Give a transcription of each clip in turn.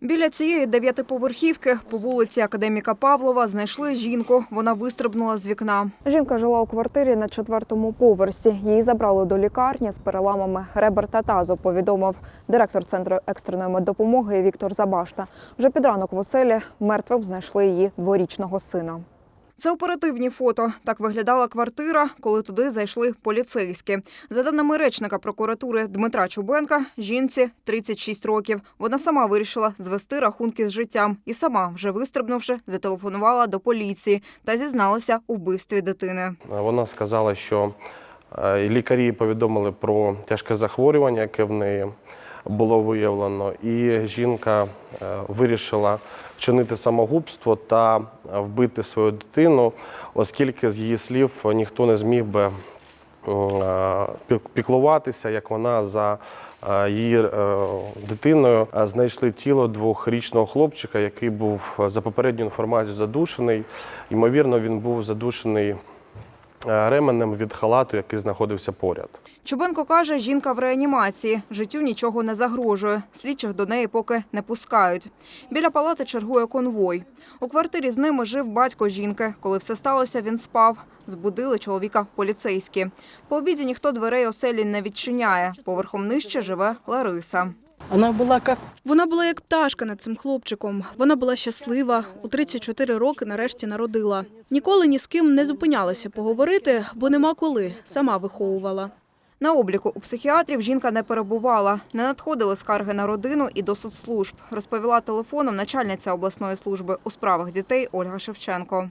Біля цієї дев'ятиповерхівки по вулиці Академіка Павлова знайшли жінку. Вона вистрибнула з вікна. Жінка жила у квартирі на четвертому поверсі. Її забрали до лікарні з переламами ребер та тазу, повідомив директор центру екстреної меддопомоги Віктор Забашта. Вже під ранок в оселі мертвим знайшли її дворічного сина. Це оперативні фото. Так виглядала квартира, коли туди зайшли поліцейські. За даними речника прокуратури Дмитра Чубенка, жінці 36 років. Вона сама вирішила звести рахунки з життям і сама, вже вистрибнувши, зателефонувала до поліції та зізналася у вбивстві дитини. Вона сказала, що е, лікарі повідомили про тяжке захворювання, яке в неї було виявлено, і жінка е, вирішила вчинити самогубство та вбити свою дитину, оскільки з її слів ніхто не зміг би е, пік- піклуватися, як вона за е, її е, дитиною. Е, Знайшли тіло двохрічного хлопчика, який був е, за попередньою інформацією задушений. Ймовірно, він був задушений е, ременем від халату, який знаходився поряд. Чубенко каже, жінка в реанімації. Життю нічого не загрожує. Слідчих до неї поки не пускають. Біля палати чергує конвой. У квартирі з ними жив батько жінки. Коли все сталося, він спав. Збудили чоловіка поліцейські. По обіді ніхто дверей оселі не відчиняє. Поверхом нижче живе Лариса. Она была как Вона була як пташка над цим хлопчиком. Вона була щаслива. У 34 роки нарешті народила. Ніколи ні з ким не зупинялася поговорити, бо нема коли. Сама виховувала. На обліку у психіатрів жінка не перебувала. Не надходили скарги на родину і до соцслужб, розповіла телефоном начальниця обласної служби у справах дітей Ольга Шевченко.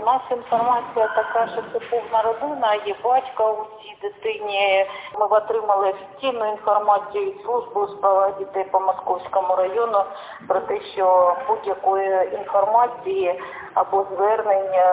У нас інформація така, що це повна родина, є батько у цій дитині. Ми отримали офіційну інформацію від служби у справах дітей по Московському району про те, що будь-якої інформації або звернення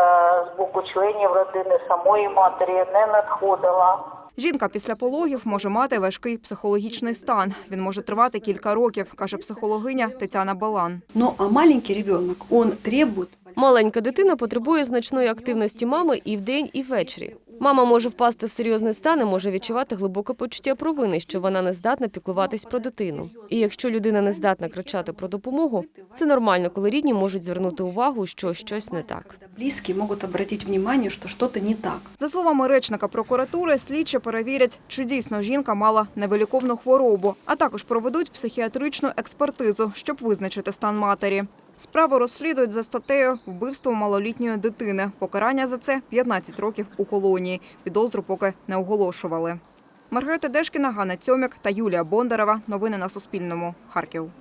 з боку членів родини самої матері не надходила. Жінка після пологів може мати важкий психологічний стан. Він може тривати кілька років, каже психологиня Тетяна Балан. Ну а маленький ребенок, он требует Маленька дитина потребує значної активності мами і вдень, і ввечері. Мама може впасти в серйозний стан і може відчувати глибоке почуття провини, що вона не здатна піклуватись про дитину. І якщо людина не здатна кричати про допомогу, це нормально, коли рідні можуть звернути увагу, що щось не так. близкие могут обратить внимание, что что-то не так. За словами речника прокуратури, слідчі перевірять, чи дійсно жінка мала невиліковну хворобу, а також проведуть психіатричну експертизу, щоб визначити стан матері. Справу розслідують за статтею вбивство малолітньої дитини. Покарання за це 15 років у колонії. Підозру поки не оголошували. Маргарита Дешкіна, Ганна Цьомік та Юлія Бондарева. Новини на Суспільному. Харків.